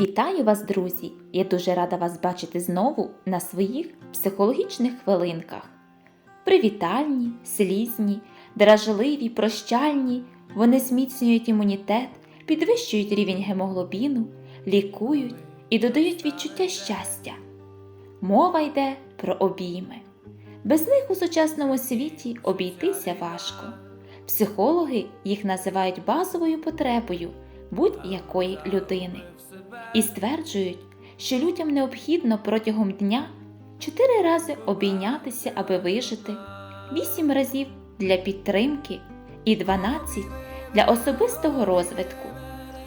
Вітаю вас, друзі! Я дуже рада вас бачити знову на своїх психологічних хвилинках. Привітальні, слізні, дражливі, прощальні, вони зміцнюють імунітет, підвищують рівень гемоглобіну, лікують і додають відчуття щастя. Мова йде про обійми. Без них у сучасному світі обійтися важко. Психологи їх називають базовою потребою будь-якої людини і стверджують, що людям необхідно протягом дня 4 рази обійнятися, аби вижити, 8 разів для підтримки і 12 для особистого розвитку.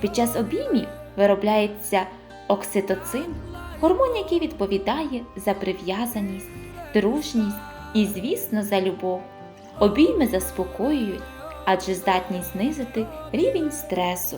Під час обіймів виробляється окситоцин, гормон, який відповідає за прив'язаність, дружність і, звісно, за любов. Обійми заспокоюють, адже здатні знизити рівень стресу.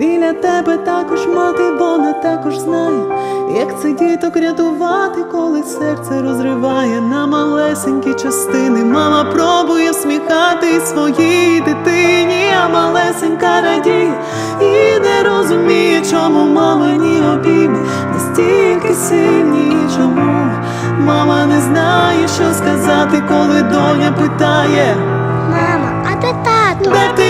Біля тебе також мати, бо вона також знає, як це діток рятувати, коли серце розриває на малесенькі частини. Мама пробує всміхати своїй дитині, а малесенька радіє і не розуміє, чому мамині обійми настільки сильні, чому мама не знає, що сказати, коли доня питає. Мама, а де тато? Де ти